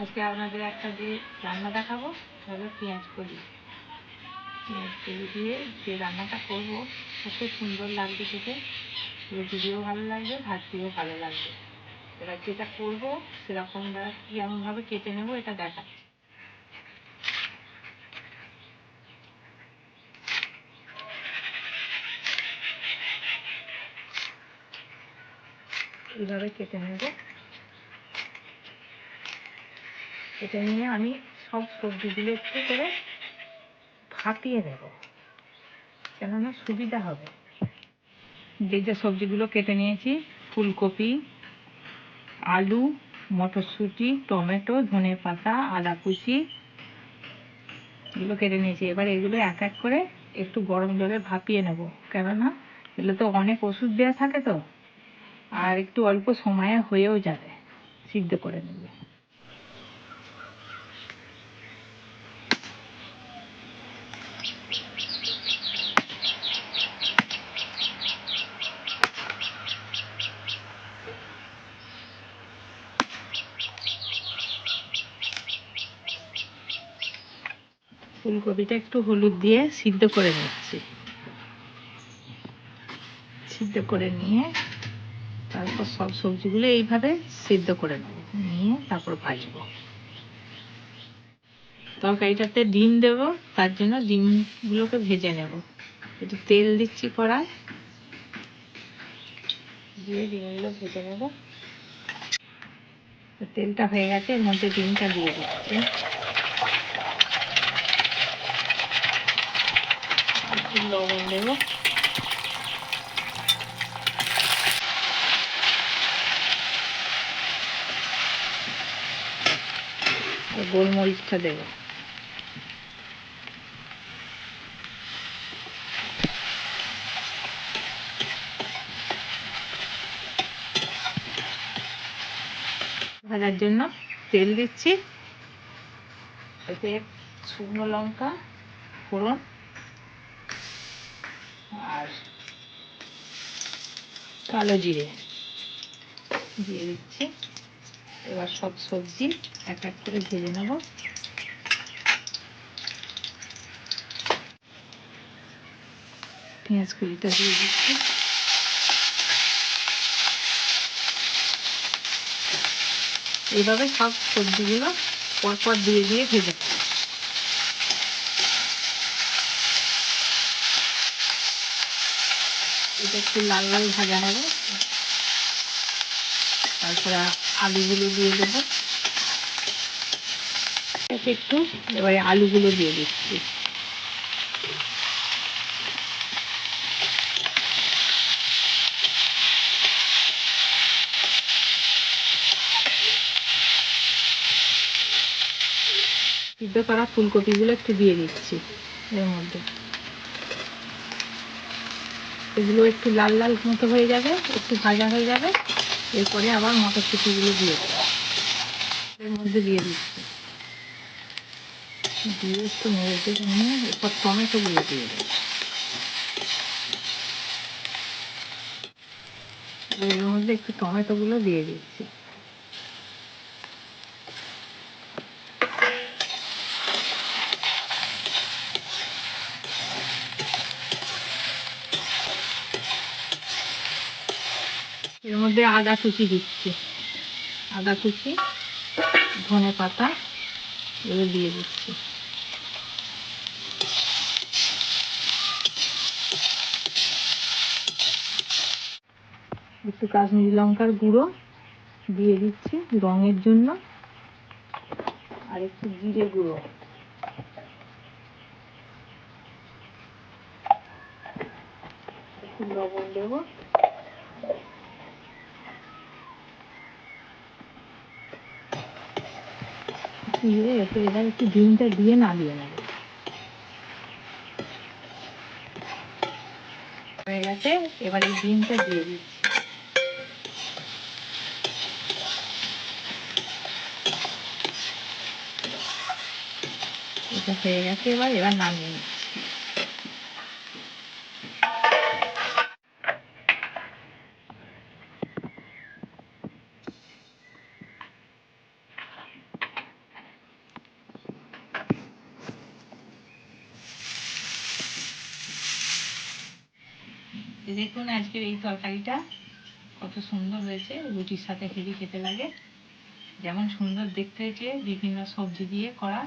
আজকে আপনাদের একটা যে রান্না দেখাবো, সেটা হলো পেঁয়াজ কলি। পেঁয়াজ কলি দিয়ে যে রান্নাটা করব কত সুন্দর লাগবে খেতে। রুটি দিয়েও ভালো লাগবে ভাত দিয়েও ভালো লাগবে। এবার যেটা করব, সেরকম কীরকমভাবে কেটে নেব, এটা দেখা এইভাবে কেটে নেব। কেটে নিয়ে আমি সব সবজিগুলো একটু করে ভাপিয়ে নেব। কেননা সুবিধা হবে। যে যে সবজিগুলো কেটে নিয়েছি, ফুলকপি, আলু, মটরশুঁটি, টমেটো, ধনে পাতা আদা কুচি এগুলো কেটে নিয়েছি। এবার এগুলো এক এক করে একটু গরম জলে ভাপিয়ে নেব। কেননা এগুলো তো অনেক ওষুধ দেওয়া থাকে তো, আর একটু অল্প সময়ে হয়েও যাবে, সিদ্ধ করে নেবে। ফুলকপিটা একটু হলুদ দিয়ে সিদ্ধ করে নিচ্ছি। সিদ্ধ করে নিয়ে তারপর সব সবজিগুলো এইভাবে সিদ্ধ করে নিয়ে তারপর ভাজবো। তরকারিটাতে ডিম দেবো, তার জন্য ডিমগুলোকে ভেজে নেব। একটু তেল দিচ্ছি কড়ায়। দিয়ে ডিমগুলো ভেজে নেব। তেলটা হয়ে গেছে, এর মধ্যে ডিমটা দিয়ে দিচ্ছি। লবণ দেবো গোলমরিচটা দেবো। ভাজার জন্য তেল দিচ্ছি। এতে শুকনো লঙ্কা ফোড়ন কালো জিরে। দিয়ে দিচ্ছি। এবার সব সবজি এক এক করে ভেজে নেব। পেঁয়াজ কুড়িটা দিয়ে দিচ্ছি। এইভাবে সব সবজিগুলো পরপর দিয়ে দিয়ে ভেজে এটা একটু লাল লাল ভাজা হবে। তারপরে আলুগুলো দিয়ে দেবো। একটু এবারে আলুগুলো দিয়ে দিচ্ছি। সিদ্ধ করা ফুলকপিগুলো একটু দিয়ে দিচ্ছি এর মধ্যে। এগুলো একটু লাল লাল মতো হয়ে যাবে, একটু ভাজা হয়ে যাবে। এরপরে আবার মটরশুঁটিগুলো দিয়ে দেবো। এর মধ্যে দিয়ে দিচ্ছি। দিয়ে একটু মেয়েদের নিয়ে এরপর টমেটোগুলো দিয়ে দেবো। এর মধ্যে একটু টমেটো গুলো দিয়ে দিচ্ছি। এর মধ্যে আদা কুচি দিচ্ছি। আদা কুচি, ধনে পাতা, এগুলো দিয়ে দিচ্ছি। একটু কাশ্মীরি লঙ্কার গুঁড়ো দিয়ে দিচ্ছি রঙের জন্য। আর একটু জিরে গুঁড়ো। লবণ দেবো। দিয়ে এরপর এবার একটু ডিমটা দিয়ে নামিয়ে নেব হয়ে গেছে, এবার এই ডিমটা দিয়ে দিচ্ছি। হয়ে গেছে, এবার এবার নামিয়ে নিচ্ছি। দেখুন আজকের এই তরকারিটা, কত সুন্দর হয়েছে, রুটির সাথে হেভি খেতে লাগে। যেমন সুন্দর দেখতে হয়েছে বিভিন্ন সবজি দিয়ে করা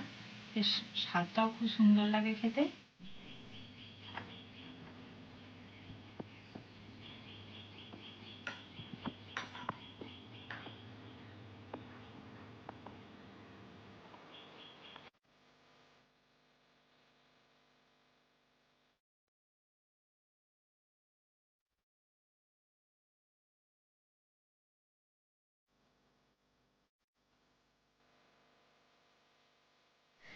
স্বাদটাও খুব সুন্দর লাগে খেতে।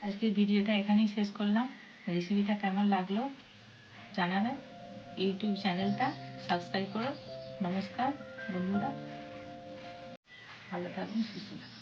আজকের ভিডিওটা এখানেই শেষ করলাম। রেসিপিটা কেমন লাগল জানাবেন। ইউটিউব চ্যানেলটা সাবস্ক্রাইব করো। নমস্কার, বন্ধুরা। ভালো থাকুন, সুস্থ থাকুন।